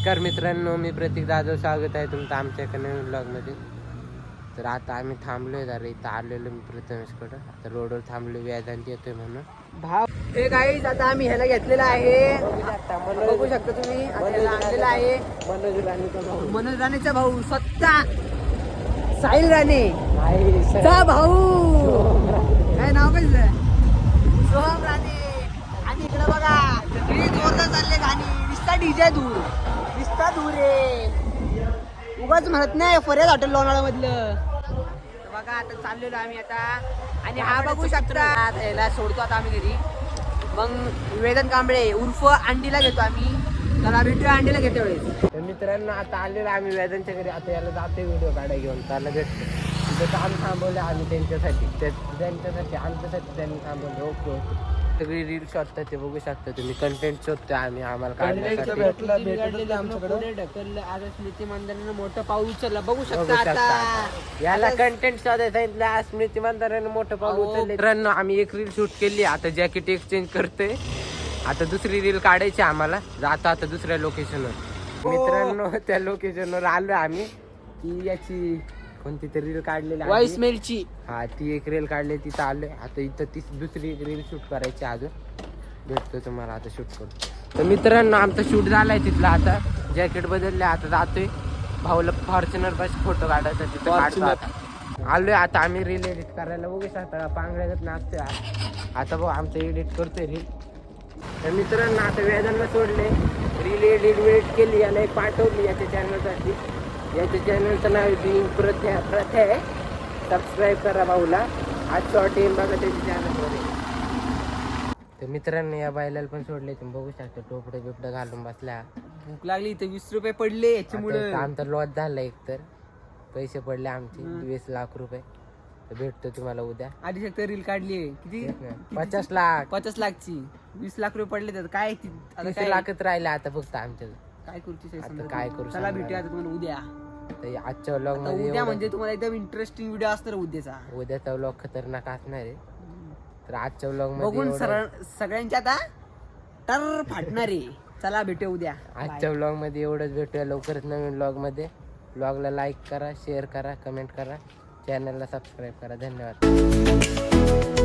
नमस्कार मित्रांनो मी प्रतीक जाधव स्वागत आहे तुमचं आमच्या एका नवीन ब्लॉगमध्ये तर आता आम्ही थांबलोय जरा इथं आलेलो मी प्रथमेशकडं. आता रोडवर थांबलो व्याजांत येतोय म्हणून. भाव. हे काही आता आम्ही ह्याला घेतलेला आहे. बघू शकता तुम्ही आणलेला आहे. मनोज भाऊ मनोज राणेचा भाऊ स्वतः. साहिल राणे. चा भाऊ. काय नाव काय सोहम राणे. आणि इकडे बघा जोरदार चालले गाणी विस्ता डीजे दूर. उगाच म्हणत नाही फरेज हॉटेल लोणावळा मधलं बघा आता चाललेलो आम्ही आता. आणि हा बघू शकता. याला सोडतो आता आम्ही घरी. मग वेदन कांबळे उर्फ अंडीला घेतो आम्ही. त्याला भेटूया अंडीला घेतो वेळेस. तर मित्रांनो आता आलेलो आम्ही व्याजांच्या घरी. आता याला जाते व्हिडिओ काढायला घेऊन. त्याला भेटतो तिथं काम थांबवलं आम्ही त्यांच्यासाठी. त्या- त्यांच्यासाठी आमच्यासाठी त्यांनी थांबवलं. Okay okay. सगळी रील शोधतात ते बघू शकता तुम्ही. कंटेंट शोधतोय आम्ही आम्हाला काढण्यासाठी. ढकललं. आज स्मृती मंदिरानं मोठं पाऊल उचललं. बघू शकता आता. याला कंटेंट शोधायला सांगितलं आज स्मृती मंदाराने मोठं पाऊल. उचलले. मित्रांनो आम्ही एक रील शूट केली. आता जॅकेट एक्सचेंज करतोय. आता दुसरी रील काढायची आम्हाला. जातो आता दुसऱ्या लोकेशनवर मित्रांनो त्या लोकेशनवर आलो आम्ही. ती याची कोणती तरी रील काढलेली आहे. वॉइस मेलची हा ती एक रील काढली तिथं आलोय आता इथं ती दुसरी रील शूट करायची अजून. भेटतो तुम्हाला आता शूट करू तर मित्रांनो आमचा शूट झालाय तिथला आता. जॅकेट बदलले आता जातोय. भाऊला फॉर्च्युनर पाशी फोटो काढायचा तिथं काढतो आता. आलोय आता आम्ही रील एडिट करायला. बघू शकता पांगड्यात नाचतोय आ- आता भाऊ आमचं एडिट करतोय रील तर मित्रांनो आता वेदांना सोडले. रील एडिट वेट केली याला एक पाठवली याच्या चॅनलसाठी याच्या चॅनलचं नाव बिंग प्रथा प्रथा आहे. सबस्क्राईब करा भाऊला. आज शॉर्ट येईल बघा त्याच्या चॅनलवर तर मित्रांनो या बायलाला पण सोडले तुम्ही. बघू शकता टोपडे बिपडे घालून बसल्या. भूक लागली इथे वीस रुपये पडले याच्यामुळे. आमचा लॉस झाला एक तर पैसे पडले आमचे वीस लाख रुपये. तर भेटतो तुम्हाला उद्या. आधी शकता रील काढली किती. पचास लाख. पचास लाखची. वीस लाख रुपये पडले तर काय लाखच राहिले आता फक्त आमच्या काय करूची आता काय करू चला भेटूया आता तुम्हाला उद्या. तर आजच्या व्लॉग आता मध्ये उद्या एवढं- म्हणजे तुम्हाला एकदम इंटरेस्टिंग व्हिडिओ असणार उद्याचा. उद्याचा व्लॉग खतरनाक असणार आहे. तर आजच्या व्लॉगमध्ये बघून एवढं- सरळ सगळ्यांच्या आता टर फाटणार आहे. चला भेटूया उद्या. आजच्या व्लॉगमध्ये एवढंच भेटूया लवकरच नवीन व्लॉगमध्ये. व्लॉगला लाईक करा शेअर करा कमेंट करा. चॅनलला सबस्क्राईब करा. धन्यवाद.